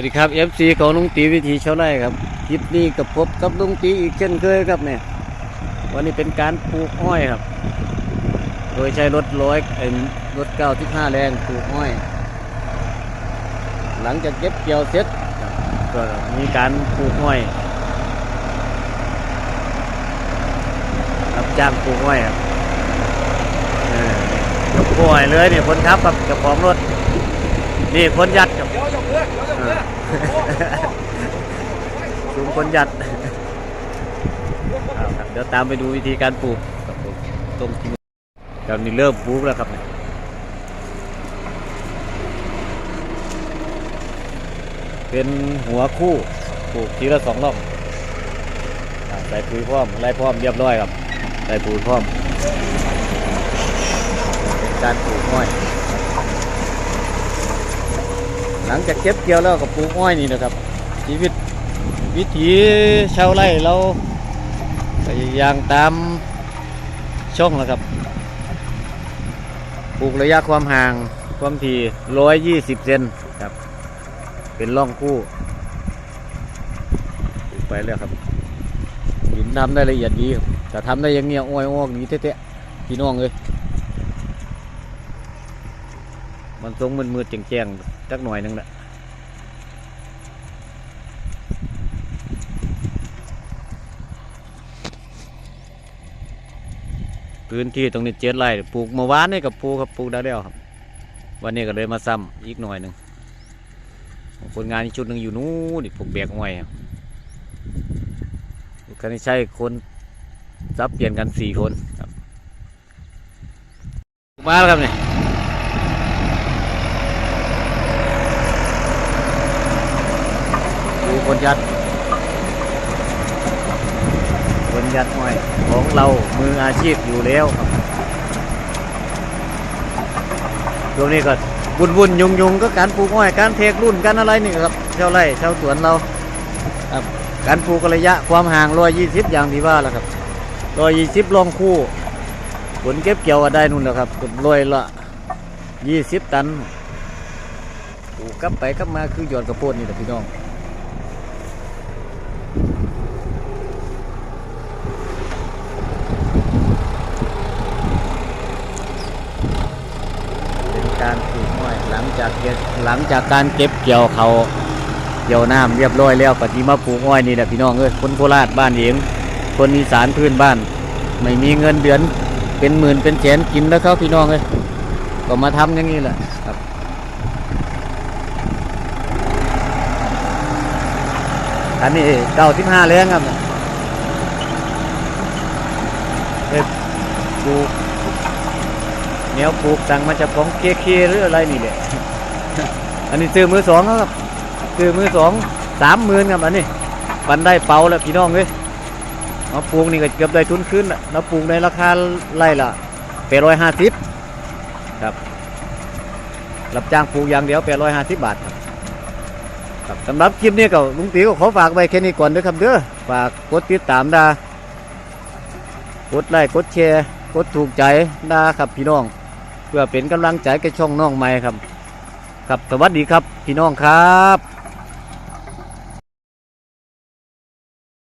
วัสดีครับ FC ของลุงตีวิธีชาวไร่ครับคลิปนี้กับพบกับลุงตีอีกเช่นเคยครับเนี่ยวันนี้เป็นการปลูกอ้อยครับ โดยใช้รถร้อยเอ็นรถเก้าที่ห้าแรงปลูกอ้อย หลังจากเก็บเกี่ยวเสร็จก็มีการปลูกอ้อยรับจ้างปลูกอ้อยครับเออยกอ้อยเลยเนี่ยคนขับกับเจ้าของรถ นี่คนยัดครับเดี๋ยวจะเพื่อนเดี๋ยวจะเพื่อนโอ้โหสูงคนยัดเอาครับเดี๋ยวตามไปดูวิธีการปลูกครับผมต้มทิ้งครับนี่เริ่มปลูกแล้วครับเนี่ยเป็นหัวคู่ปลูกทีละสองรอบอ่าใส่ปุ๋ยพร้อมไล่พร้อมเรียบร้อยครับใส่ปุ๋ยพร้อมเป็นการปลูกอ้อยหลั งจากเก็บเกี่ยวแล้วก็ปลูกอ้อยนี่นะครับ ชีวิตวิถีชาวไร่เราก็อย่างตามช่องแล้วครับปลูกระยะความห่างความถี่ร้อยยี่สิบเซนครับ เป็นร่องคู่ปลูกไปแล้วครับหินทำได้ละเอียดดีครับแต่ทำได้ยังเงี้ยอ้อยอ้อกนี้เตะๆพี่น้องเลย มันทรงมืดๆแจ้งๆจักหน่อยหนึงแหละพื้นที่ตรงนี้เจ็ดไร่ปลูกเมื่อวานนี่กับปลูกครับปลูกได้แล้วครับ วันนี้ก็เลยมาซ้ำอีกหน่อยหนึ่งคนงานชุดหนึ่งอยู่นู้นนี่ปลูกแบกอ้อยครับคันนี้ใช่คนซับเปลี่ยนกันสี่คนครับมาแล้วครับเนี่ย คนยัดคนยัดอ้อยของเรามืออาชีพอยู่แล้วครับช่วงนี้ก็วุ่นวุ่นยุงยุงก็การปลูกอ้อยการเทกรุ่นการอะไรนี่ครับชาวไร่ชาวสวนเราครับการปลูกระยะความห่างร้อยยี่สิบอย่างที่ว่าแล้วครับร้อยยี่สิบลองคู่ผลเก็บเกี่ยวก็ได้นู่นแล้วครับร้อยละยี่สิบตันปลูกกลับไปกลับมาคือหยอดกระโพดนี่แหละพี่น้อง เป็นการปลูกอ้อยหลังจากเก็บหลังจากการเก็บเกี่ยวเขาเกี่ยวน้ำเรียบร้อยแล้วปฏิมาปลูกอ้อยนี่แหละพี่น้องเอ้ยคนโคราชบ้านเองคนอีสานพื้นบ้าน ไม่มีเงินเดือนเป็นหมื่นเป็นแสนกินแล้วเขาพี่น้องเอ้ยก็มาทำอย่างนี้แหละครับ อันนี้เก้าสิบห้าเล้งครับเอ้ยปลูกแนวปลูกสั่งมาจากของเคเคหรืออะไรนี่แหละอันนี้ซื้อมือสองครับซื้อมือสองสามหมื่นครับอันนี้ปันได้เป่าแล้วพี่น้องเลยมาปลูกนี่ก็เกือบได้ทุนขึ้นแล้วปลูกในราคาไร่ละแปดร้อยห้าสิบครับรับจ้างปลูกอย่างเดียวแปดร้อยห้าสิบบาทครับ ครับสำหรับคลิปนี้ก็ลุงตีก็ขอฝากไว้แค่นี้ก่อนเด้อครับเด้อฝากกดติดตามดากดไลค์กดแชร์กดถูกใจดาครับพี่น้อง เพื่อเป็นกำลังใจแก่ช่องน้องใหม่ครับ ครับสวัสดีครับพี่น้องครับ